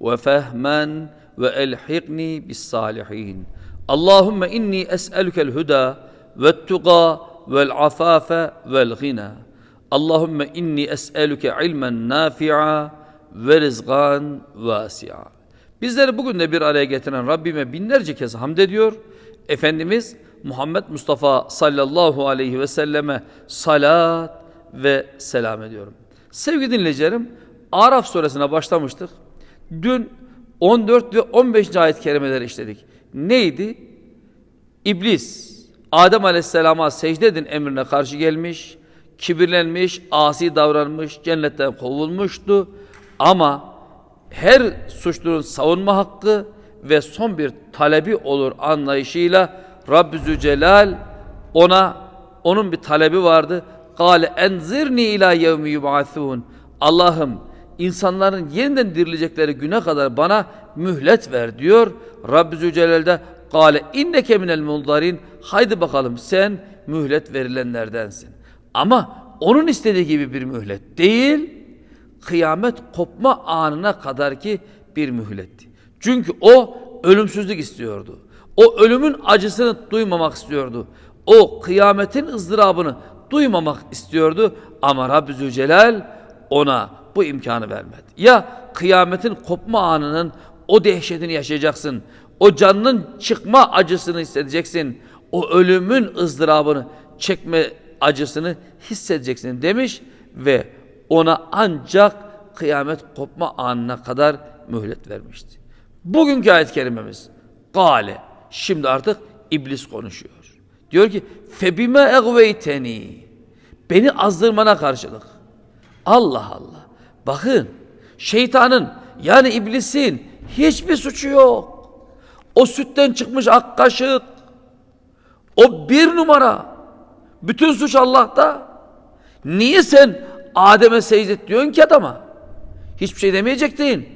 ve fehmen ve elhikni bis salihin. Allahumme inni es'elükel huda ve tuga vel afafe vel gina. Allahumme inni es'elüke ilmen nafi'a ve rizgan vasi'a. Bizleri bugün de bir araya getiren Rabbime binlerce kez hamd ediyor. Efendimiz Muhammed Mustafa sallallahu aleyhi ve selleme salat ve selam ediyorum. Sevgili dinleyicilerim, Araf suresine başlamıştık. Dün 14 ve 15. ayet kerimeleri işledik. Neydi? İblis, Adem aleyhisselama secde edin emrine karşı gelmiş, kibirlenmiş, asi davranmış, cennetten kovulmuştu. Ama her suçlunun savunma hakkı ve son bir talebi olur anlayışıyla Rabbi Zülcelal ona onun bir talebi vardı. Kale enzirni ila yevmi yub'athun. Allah'ım insanların yeniden dirilecekleri güne kadar bana mühlet ver diyor. Rabbi Zülcelal de kale inneke minel mundarin. Haydi bakalım sen mühlet verilenlerdensin. Ama onun istediği gibi bir mühlet değil kıyamet kopma anına kadar ki bir mühletti. Çünkü o ölümsüzlük istiyordu. O ölümün acısını duymamak istiyordu. O kıyametin ızdırabını duymamak istiyordu ama Rabbi Zülcelal ona bu imkanı vermedi. Ya kıyametin kopma anının o dehşetini yaşayacaksın. O canının çıkma acısını hissedeceksin. O ölümün ızdırabını çekme acısını hissedeceksin demiş ve ona ancak kıyamet kopma anına kadar mühlet vermişti. Bugünkü ayet kerimemiz Gale. Şimdi artık iblis konuşuyor. Diyor ki febime egveyteni beni azdırmana karşılık. Allah Allah. Bakın şeytanın yani iblisin hiçbir suçu yok. O sütten çıkmış ak kaşık. O bir numara. Bütün suç Allah'ta. Niye sen Adem'e secdet diyorsun ki adama? Hiçbir şey demeyecektin.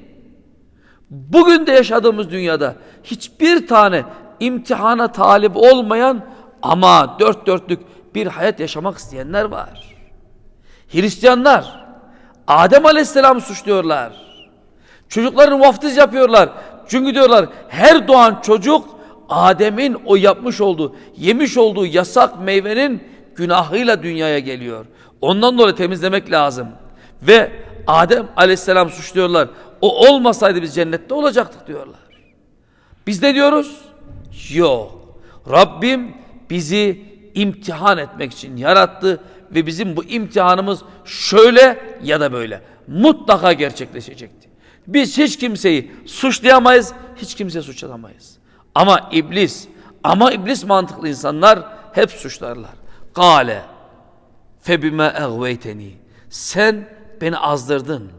Bugün de yaşadığımız dünyada hiçbir tane imtihana talip olmayan ama dört dörtlük bir hayat yaşamak isteyenler var. Hristiyanlar Adem Aleyhisselam suçluyorlar. Çocukların vaftiz yapıyorlar. Çünkü diyorlar her doğan çocuk Adem'in o yapmış olduğu, yemiş olduğu yasak meyvenin günahıyla dünyaya geliyor. Ondan dolayı temizlemek lazım. Ve Adem aleyhisselam suçluyorlar. O olmasaydı biz cennette olacaktık diyorlar. Biz ne diyoruz? Yok. Rabbim bizi imtihan etmek için yarattı ve bizim bu imtihanımız şöyle ya da böyle mutlaka gerçekleşecekti. Biz hiç kimseyi suçlayamayız, hiç kimse suçlayamayız. Ama iblis, ama iblis mantıklı insanlar hep suçlarlar. Kale febime egveyteni. Sen beni azdırdın.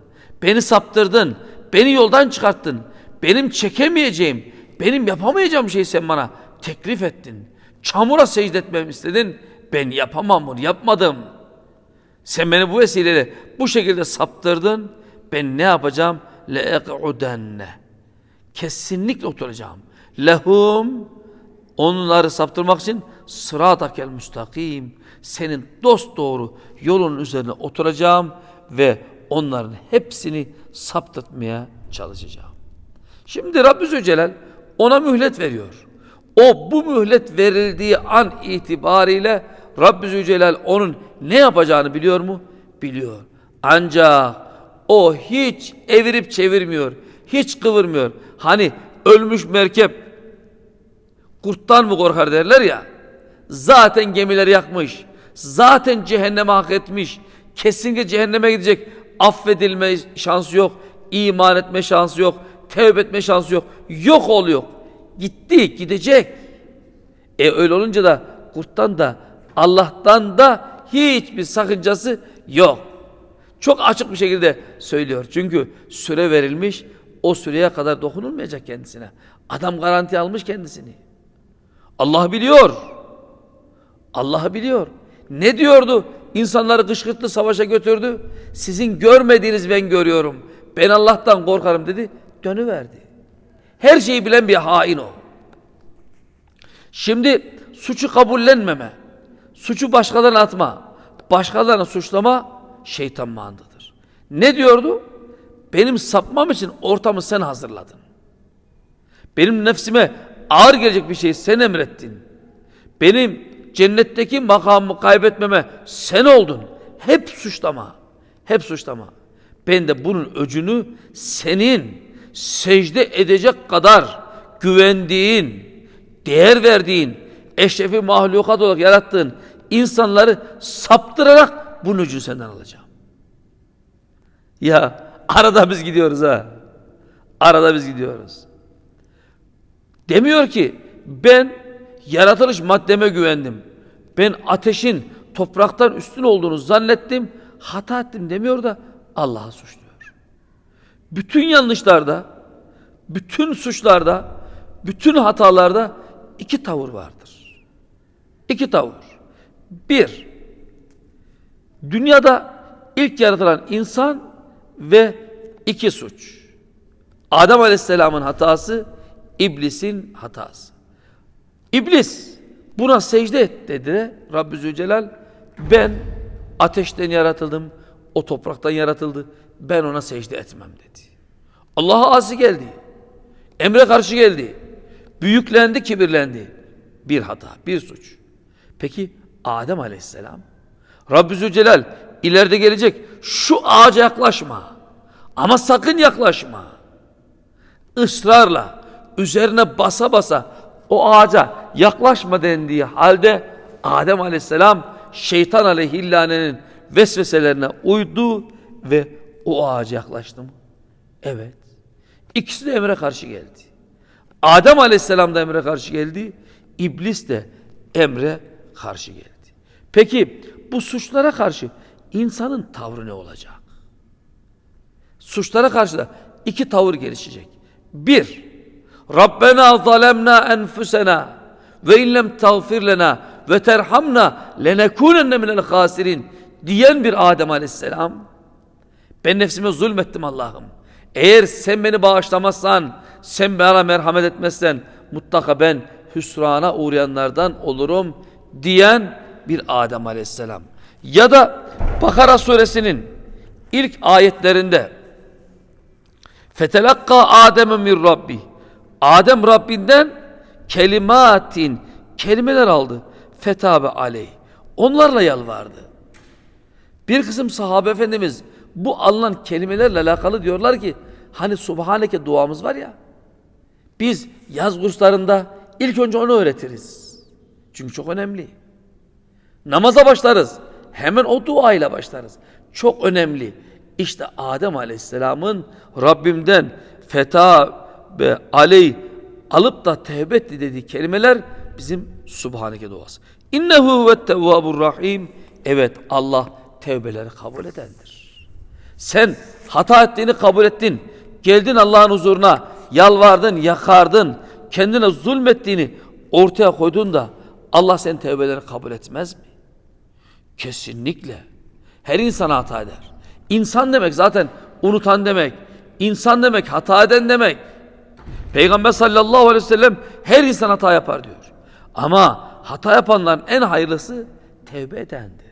Beni saptırdın. Beni yoldan çıkarttın. Benim çekemeyeceğim, benim yapamayacağım şeyi sen bana teklif ettin. Çamura secde etmemi istedin. Ben yapamam bunu, yapmadım. Sen beni bu vesileyle bu şekilde saptırdın. Ben ne yapacağım? Le'ek'udenne. Kesinlikle oturacağım. Lehum onları saptırmak için sıratakel müstakim senin dost doğru yolun üzerine oturacağım ve onların hepsini saptırtmaya çalışacağım. Şimdi Rabbi Zülcelal ona mühlet veriyor. O bu mühlet verildiği an itibariyle Rabbi Zülcelal onun ne yapacağını biliyor mu? Biliyor. Ancak o hiç evirip çevirmiyor. Hiç kıvırmıyor. Hani ölmüş merkep kurttan mı korkar derler ya. Zaten gemileri yakmış. Zaten cehenneme hak etmiş. Kesinlikle cehenneme gidecek. Affedilme şansı yok. iman etme şansı yok. Tevbe etme şansı yok. Yok oluyor. Gitti, gidecek. E öyle olunca da kurttan da Allah'tan da hiçbir sakıncası yok. Çok açık bir şekilde söylüyor. Çünkü süre verilmiş. o süreye kadar dokunulmayacak kendisine. Adam garanti almış kendisini. Allah biliyor. Allah biliyor. Ne diyordu? İnsanları kışkırttı, savaşa götürdü. Sizin görmediğiniz ben görüyorum. Ben Allah'tan korkarım dedi. Dönüverdi. Her şeyi bilen bir hain o. Şimdi suçu kabullenmeme, suçu başkalarına atma, başkalarına suçlama şeytan mağındadır. Ne diyordu? Benim sapmam için ortamı sen hazırladın. Benim nefsime ağır gelecek bir şeyi sen emrettin. Benim cennetteki makamımı kaybetmeme sen oldun. Hep suçlama. Hep suçlama. Ben de bunun öcünü senin secde edecek kadar güvendiğin, değer verdiğin, eşrefi mahlukat olarak yarattığın insanları saptırarak bunun öcünü senden alacağım. Ya arada biz gidiyoruz ha. Arada biz gidiyoruz. Demiyor ki ben yaratılış maddeme güvendim. Ben ateşin topraktan üstün olduğunu zannettim. Hata ettim demiyor da Allah'a suçluyor. Bütün yanlışlarda, bütün suçlarda, bütün hatalarda iki tavır vardır. İki tavır. Bir, dünyada ilk yaratılan insan ve iki suç. Adem Aleyhisselam'ın hatası, iblisin hatası. İblis buna secde et dedi Rabbi Zülcelal. Ben ateşten yaratıldım, o topraktan yaratıldı. Ben ona secde etmem dedi. Allah'a asi geldi. Emre karşı geldi. Büyüklendi, kibirlendi. Bir hata, bir suç. Peki Adem Aleyhisselam Rabbi Zülcelal ileride gelecek şu ağaca yaklaşma. Ama sakın yaklaşma. Israrla üzerine basa basa o ağaca yaklaşma dendiği halde Adem Aleyhisselam şeytan aleyhillanenin vesveselerine uydu ve o ağaca yaklaştı mı? Evet. İkisi de emre karşı geldi. Adem Aleyhisselam da emre karşı geldi. İblis de emre karşı geldi. Peki bu suçlara karşı insanın tavrı ne olacak? Suçlara karşı da iki tavır gelişecek. Bir, Rabbena zalemna enfusena ve illem tağfir lena ve terhamna lenekunenne minel hasirin diyen bir Adem aleyhisselam ben nefsime zulmettim Allah'ım. Eğer sen beni bağışlamazsan, sen bana merhamet etmezsen mutlaka ben hüsrana uğrayanlardan olurum diyen bir Adem aleyhisselam. Ya da Bakara suresinin ilk ayetlerinde Fetelakka Adem min Rabbi. Adem Rabbinden kelimatin kelimeler aldı. Fetabe aleyh. Onlarla yalvardı. Bir kısım sahabe efendimiz bu alınan kelimelerle alakalı diyorlar ki hani Subhaneke duamız var ya biz yaz kurslarında ilk önce onu öğretiriz. Çünkü çok önemli. Namaza başlarız. Hemen o duayla başlarız. Çok önemli. İşte Adem Aleyhisselam'ın Rabbimden feta ve aley alıp da tevbe etti dediği kelimeler bizim Subhaneke duası. İnnehu ve tevvabur rahim. Evet Allah tevbeleri kabul edendir. Sen hata ettiğini kabul ettin. Geldin Allah'ın huzuruna yalvardın, yakardın. Kendine zulmettiğini ortaya koydun da Allah senin tevbelerini kabul etmez mi? Kesinlikle. Her insan hata eder. İnsan demek zaten unutan demek. İnsan demek hata eden demek. Peygamber sallallahu aleyhi ve sellem her insan hata yapar diyor. Ama hata yapanların en hayırlısı tevbe edendir.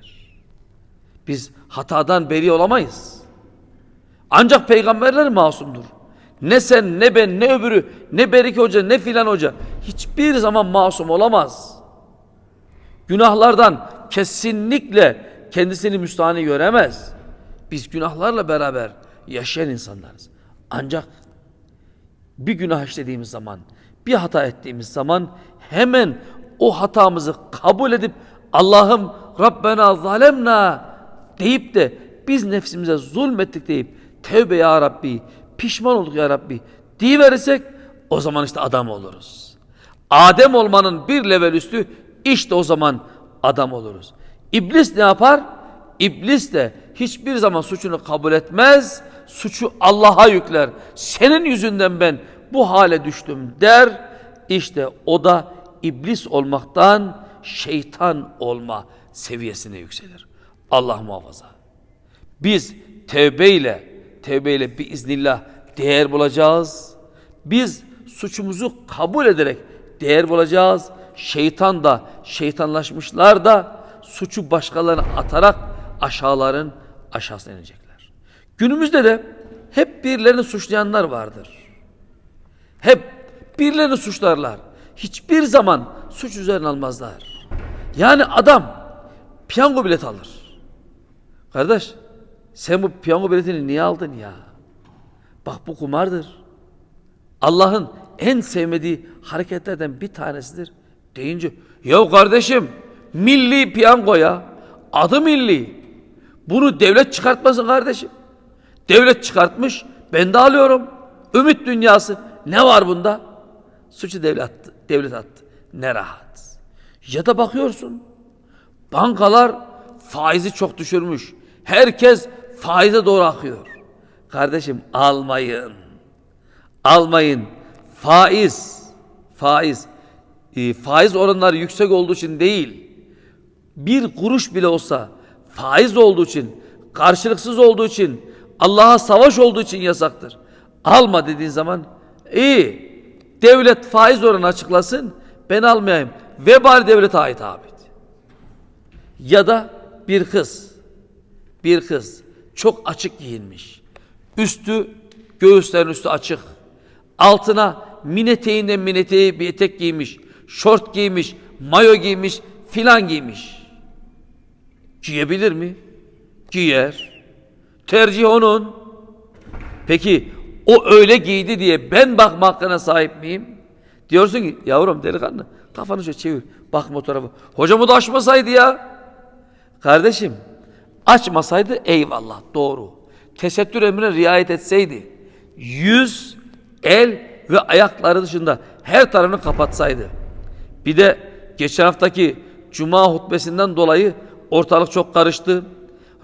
Biz hatadan beri olamayız. Ancak peygamberler masumdur. Ne sen, ne ben, ne öbürü, ne Berike Hoca, ne filan hoca hiçbir zaman masum olamaz. Günahlardan kesinlikle kendisini müstahane göremez. Biz günahlarla beraber yaşayan insanlarız. Ancak bir günah işlediğimiz zaman, bir hata ettiğimiz zaman hemen o hatamızı kabul edip Allah'ım Rabbena zalemna deyip de biz nefsimize zulmettik deyip tevbe ya Rabbi, pişman olduk ya Rabbi deyiverirsek o zaman işte adam oluruz. Adem olmanın bir level üstü işte o zaman adam oluruz. İblis ne yapar? İblis de hiçbir zaman suçunu kabul etmez, suçu Allah'a yükler. Senin yüzünden ben bu hale düştüm der. İşte o da iblis olmaktan şeytan olma seviyesine yükselir. Allah muhafaza. Biz tevbeyle, tevbeyle biiznillah değer bulacağız. Biz suçumuzu kabul ederek değer bulacağız. Şeytan da, şeytanlaşmışlar da suçu başkalarına atarak aşağıların aşağısına inecekler. Günümüzde de hep birilerini suçlayanlar vardır. Hep birilerini suçlarlar. Hiçbir zaman suç üzerine almazlar. Yani adam piyango bilet alır. Kardeş sen bu piyango biletini niye aldın ya? Bak bu kumardır. Allah'ın en sevmediği hareketlerden bir tanesidir. Deyince ya kardeşim milli piyango ya. Adı milli. Bunu devlet çıkartmasın kardeşim. Devlet çıkartmış. Ben de alıyorum. Ümit dünyası. Ne var bunda? Suçu devlet attı. Devlet attı. Ne rahat. Ya da bakıyorsun. Bankalar faizi çok düşürmüş. Herkes faize doğru akıyor. Kardeşim almayın. Almayın. Faiz. Faiz. E, faiz oranları yüksek olduğu için değil. Bir kuruş bile olsa faiz olduğu için, karşılıksız olduğu için, Allah'a savaş olduğu için yasaktır. Alma dediğin zaman iyi. Devlet faiz oranı açıklasın. Ben almayayım. Vebal devlete ait abi. Ya da bir kız, bir kız çok açık giyinmiş. Üstü, göğüslerin üstü açık. Altına mini eteğinden mini eteği bir etek giymiş. Şort giymiş, mayo giymiş, filan giymiş. Giyebilir mi? Giyer. Tercih onun. Peki o öyle giydi diye ben bakma hakkına sahip miyim? Diyorsun ki yavrum delikanlı kafanı şöyle çevir. Bakma o tarafa. Hocam o da açmasaydı ya. Kardeşim açmasaydı eyvallah doğru. Tesettür emrine riayet etseydi yüz, el ve ayakları dışında her tarafını kapatsaydı. Bir de geçen haftaki cuma hutbesinden dolayı ortalık çok karıştı.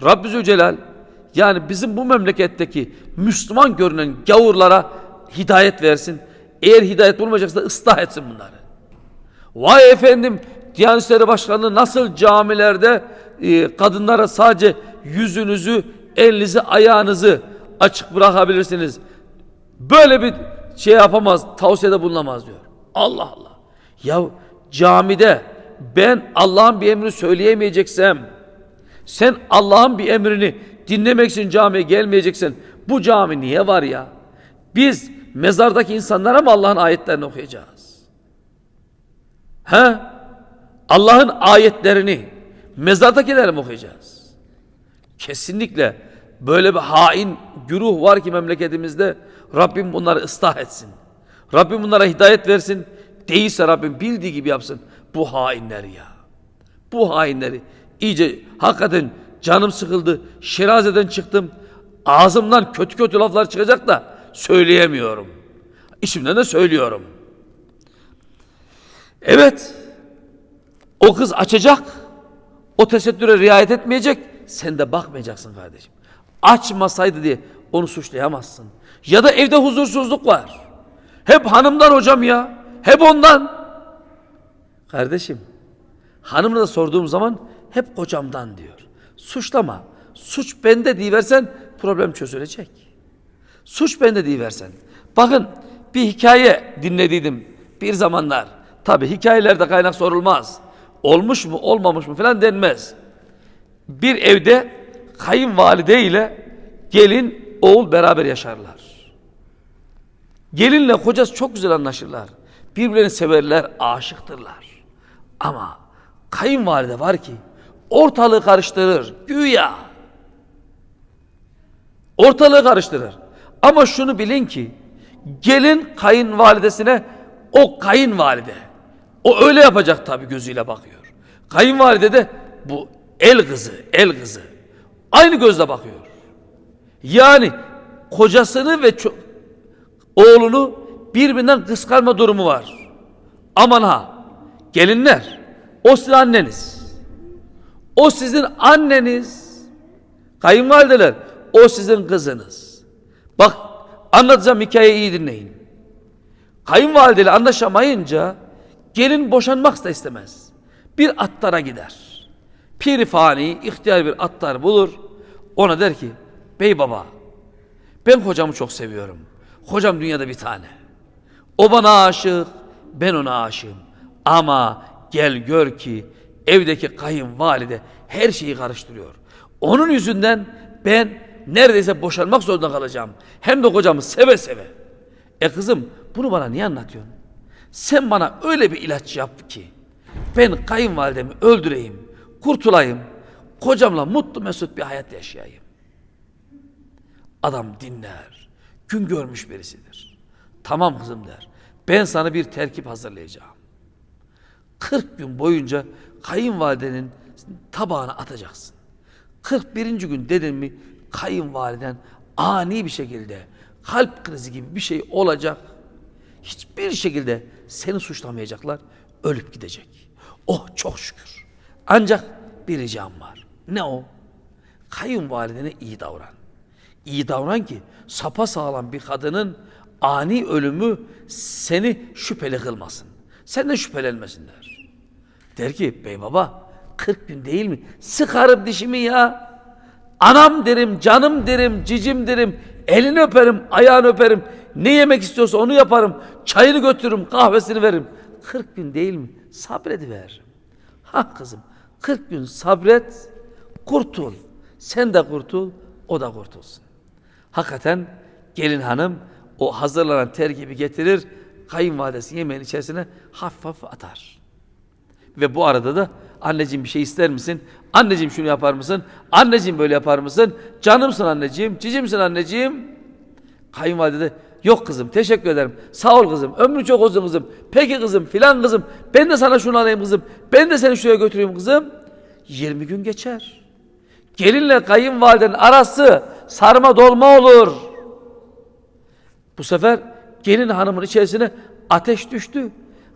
Rabbi Zülcelal yani bizim bu memleketteki Müslüman görünen gavurlara hidayet versin. Eğer hidayet bulmayacaksa ıslah etsin bunları. Vay efendim Diyanet İşleri Başkanlığı nasıl camilerde e, kadınlara sadece yüzünüzü, elinizi, ayağınızı açık bırakabilirsiniz. Böyle bir şey yapamaz, tavsiyede bulunamaz diyor. Allah Allah. Ya camide ben Allah'ın bir emrini söyleyemeyeceksem, sen Allah'ın bir emrini dinlemek için camiye gelmeyeceksen, bu cami niye var ya? Biz mezardaki insanlara mı Allah'ın ayetlerini okuyacağız? He? Allah'ın ayetlerini mezardakilere mi okuyacağız? Kesinlikle böyle bir hain güruh var ki memleketimizde Rabbim bunları ıslah etsin. Rabbim bunlara hidayet versin. Değilse Rabbim bildiği gibi yapsın. Bu hainleri ya. Bu hainleri iyice hakikaten canım sıkıldı. Şirazeden çıktım. Ağzımdan kötü kötü laflar çıkacak da söyleyemiyorum. İçimden de söylüyorum. Evet. O kız açacak. O tesettüre riayet etmeyecek. Sen de bakmayacaksın kardeşim. Açmasaydı diye onu suçlayamazsın. Ya da evde huzursuzluk var. Hep hanımdan hocam ya. Hep ondan. Kardeşim, hanımına da sorduğum zaman hep kocamdan diyor. Suçlama. Suç bende diyiversen problem çözülecek. Suç bende diyiversen. Bakın bir hikaye dinlediydim bir zamanlar. Tabi hikayelerde kaynak sorulmaz. Olmuş mu olmamış mı falan denmez. Bir evde kayınvalide ile gelin oğul beraber yaşarlar. Gelinle kocası çok güzel anlaşırlar. Birbirlerini severler, aşıktırlar. Ama kayınvalide var ki ortalığı karıştırır. Güya. Ortalığı karıştırır. Ama şunu bilin ki gelin kayınvalidesine o kayınvalide. O öyle yapacak tabii gözüyle bakıyor. Kayınvalide de bu el kızı, el kızı. Aynı gözle bakıyor. Yani kocasını ve oğlunu birbirinden kıskanma durumu var. Aman ha gelinler o sizin anneniz. O sizin anneniz. Kayınvalideler o sizin kızınız. Bak anlatacağım hikayeyi iyi dinleyin. Kayınvalideyle anlaşamayınca gelin boşanmak da istemez. Bir attara gider. Piri fani ihtiyar bir attar bulur. Ona der ki bey baba ben kocamı çok seviyorum. Kocam dünyada bir tane. O bana aşık, ben ona aşığım. Ama gel gör ki evdeki kayınvalide her şeyi karıştırıyor. Onun yüzünden ben neredeyse boşanmak zorunda kalacağım. Hem de kocamı seve seve. E kızım bunu bana niye anlatıyorsun? Sen bana öyle bir ilaç yap ki ben kayınvalidemi öldüreyim, kurtulayım, kocamla mutlu mesut bir hayat yaşayayım. Adam dinler, gün görmüş birisidir. Tamam kızım der, ben sana bir terkip hazırlayacağım. 40 gün boyunca kayınvalidenin tabağına atacaksın. 41. gün dedin mi kayınvaliden ani bir şekilde kalp krizi gibi bir şey olacak. Hiçbir şekilde seni suçlamayacaklar. Ölüp gidecek. Oh çok şükür. Ancak bir ricam var. Ne o? Kayınvalidene iyi davran. İyi davran ki sapa sağlam bir kadının ani ölümü seni şüpheli kılmasın. Senden şüphelenmesinler. Der ki bey baba 40 gün değil mi? Sıkarım dişimi ya. Anam derim, canım derim, cicim derim. Elini öperim, ayağını öperim. Ne yemek istiyorsa onu yaparım. Çayını götürürüm, kahvesini veririm. 40 gün değil mi? Sabrediver. Ha kızım 40 gün sabret, kurtul. Sen de kurtul, o da kurtulsun. Hakikaten gelin hanım o hazırlanan terkibi getirir, kayınvalidesi yemeğin içerisine hafif hafif atar. Ve bu arada da anneciğim bir şey ister misin? Anneciğim şunu yapar mısın? Anneciğim böyle yapar mısın? Canımsın anneciğim, cicimsin anneciğim. Kayınvalide de yok kızım teşekkür ederim. Sağ ol kızım. Ömrü çok olsun kızım. Peki kızım filan kızım. Ben de sana şunu alayım kızım. Ben de seni şuraya götüreyim kızım. 20 gün geçer. Gelinle kayınvalidenin arası sarma dolma olur. Bu sefer gelin hanımın içerisine ateş düştü.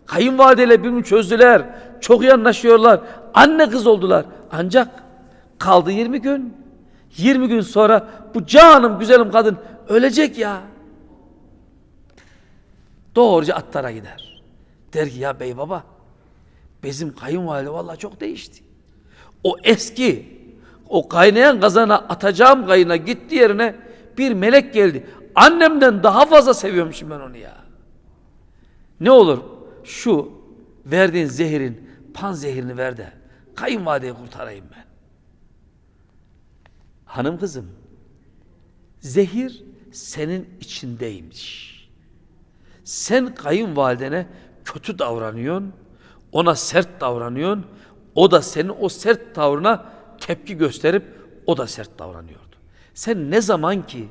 Kayınvalideyle birbirini çözdüler. Çok iyi anlaşıyorlar. Anne kız oldular. Ancak kaldı 20 gün. 20 gün sonra bu canım güzelim kadın ölecek ya. Doğruca attara gider. Der ki ya bey baba bizim kayınvalide vallahi çok değişti. O eski o kaynayan kazana atacağım kayına gitti yerine bir melek geldi. Annemden daha fazla seviyormuşum ben onu ya. Ne olur şu verdiğin zehirin pan zehirini ver de kayınvalideyi kurtarayım ben. Hanım kızım zehir senin içindeymiş. Sen kayınvalidene kötü davranıyorsun, ona sert davranıyorsun. O da senin o sert tavrına tepki gösterip o da sert davranıyordu. Sen ne zaman ki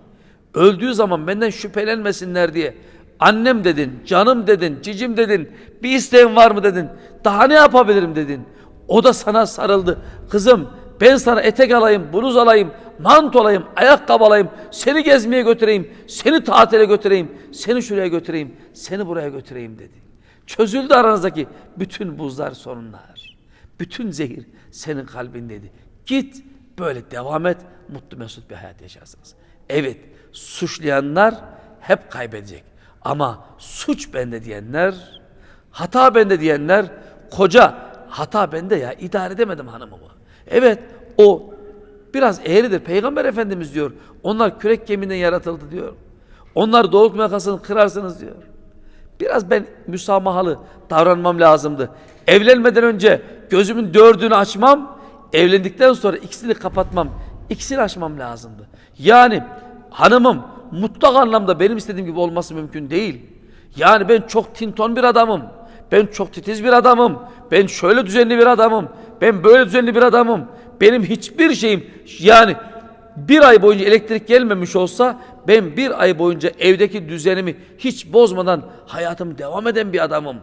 öldüğü zaman benden şüphelenmesinler diye annem dedin, canım dedin, cicim dedin, bir isteğin var mı dedin, daha ne yapabilirim dedin. O da sana sarıldı. Kızım ben sana etek alayım, bluz alayım, mant alayım, ayakkabı alayım, seni gezmeye götüreyim, seni tatile götüreyim, seni şuraya götüreyim, seni buraya götüreyim dedi. Çözüldü aranızdaki bütün buzlar sorunlar. Bütün zehir senin kalbindeydi. Git böyle devam et, mutlu mesut bir hayat yaşarsınız. Evet, suçlayanlar hep kaybedecek. Ama suç bende diyenler, hata bende diyenler, koca hata bende ya idare edemedim hanımımı. Evet o biraz eğridir. Peygamber Efendimiz diyor. Onlar kürek kemiğinden yaratıldı diyor. Onlar doğrultma makasını kırarsınız diyor. Biraz ben müsamahalı davranmam lazımdı. Evlenmeden önce gözümün dördünü açmam, evlendikten sonra ikisini kapatmam, ikisini açmam lazımdı. Yani hanımım mutlak anlamda benim istediğim gibi olması mümkün değil. Yani ben çok tinton bir adamım. Ben çok titiz bir adamım. Ben şöyle düzenli bir adamım. Ben böyle düzenli bir adamım. Benim hiçbir şeyim yani bir ay boyunca elektrik gelmemiş olsa ben bir ay boyunca evdeki düzenimi hiç bozmadan hayatım devam eden bir adamım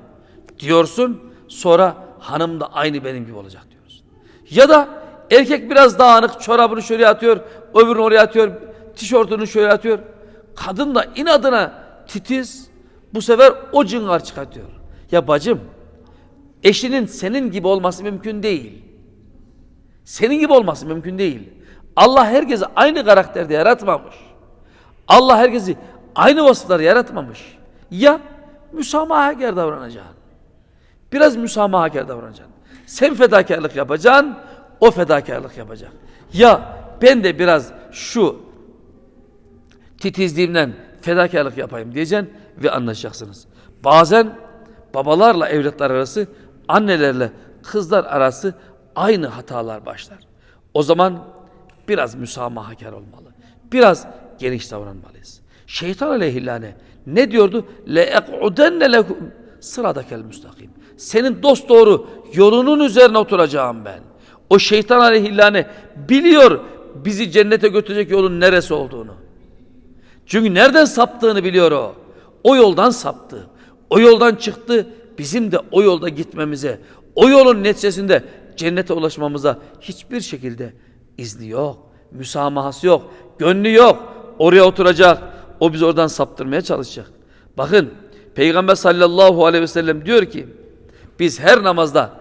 diyorsun. Sonra hanım da aynı benim gibi olacak diyorsun. Ya da erkek biraz dağınık çorabını şöyle atıyor, öbürünü oraya atıyor, tişörtünü şöyle atıyor. Kadın da inadına titiz bu sefer o cıngar çıkartıyor. Ya bacım eşinin senin gibi olması mümkün değil. Senin gibi olması mümkün değil. Allah herkesi aynı karakterde yaratmamış. Allah herkesi aynı vasıfları yaratmamış. Ya müsamahakar davranacaksın. Biraz müsamahakar davranacaksın. Sen fedakarlık yapacaksın, o fedakarlık yapacak. Ya ben de biraz şu titizliğimden fedakarlık yapayım diyeceksin ve anlaşacaksınız. Bazen babalarla evlatlar arası, annelerle kızlar arası aynı hatalar başlar. O zaman biraz müsamahakar olmalı. Biraz geniş davranmalıyız. Şeytan aleyhillâne ne diyordu? Le ek'udenne lekum sıradekel müstakim. Senin dost doğru yolunun üzerine oturacağım ben. O şeytan aleyhillâne biliyor bizi cennete götürecek yolun neresi olduğunu. Çünkü nereden saptığını biliyor o. O yoldan saptı. O yoldan çıktı. Bizim de o yolda gitmemize, o yolun neticesinde cennete ulaşmamıza hiçbir şekilde izni yok. Müsamahası yok. Gönlü yok. Oraya oturacak. O bizi oradan saptırmaya çalışacak. Bakın Peygamber sallallahu aleyhi ve sellem diyor ki biz her namazda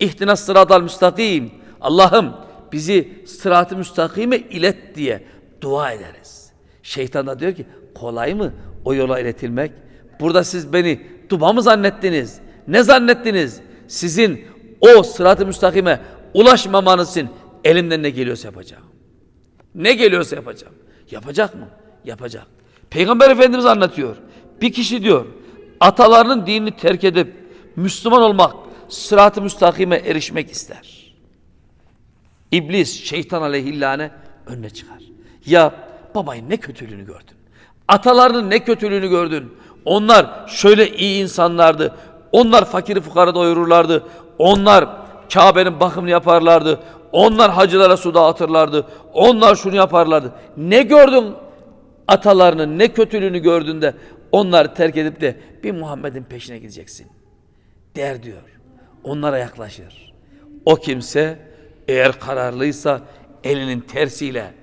ihtinas sıratal müstakim Allah'ım bizi sırat-ı müstakime ilet diye dua ederiz. Şeytan da diyor ki kolay mı o yola iletilmek? Burada siz beni duba mı zannettiniz? Ne zannettiniz? Sizin o sırat-ı müstakime ulaşmamanız için elimden ne geliyorsa yapacağım. Ne geliyorsa yapacağım. Yapacak mı? Yapacak. Peygamber Efendimiz anlatıyor. Bir kişi diyor atalarının dinini terk edip Müslüman olmak, sırat-ı müstakime erişmek ister. İblis, şeytan aleyhillâne önüne çıkar. Ya babayın ne kötülüğünü gördün. Atalarının ne kötülüğünü gördün. Onlar şöyle iyi insanlardı. Onlar fakiri fukara doyururlardı. Onlar Kabe'nin bakımını yaparlardı. Onlar hacılara su dağıtırlardı. Onlar şunu yaparlardı. Ne gördün atalarının ne kötülüğünü gördün de onları terk edip de bir Muhammed'in peşine gideceksin. Der diyor. Onlara yaklaşır. O kimse eğer kararlıysa elinin tersiyle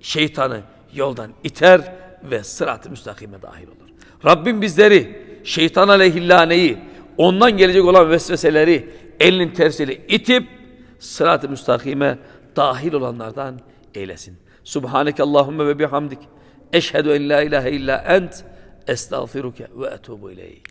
şeytanı yoldan iter ve sırat-ı müstakime dahil olur. Rabbim bizleri şeytan aleyhillaneyi ondan gelecek olan vesveseleri elinin tersiyle itip sırat-ı müstakime dahil olanlardan eylesin. Subhaneke Allahümme ve bihamdik. Eşhedü en la ilahe illa ent estağfiruke ve etubu ileyk.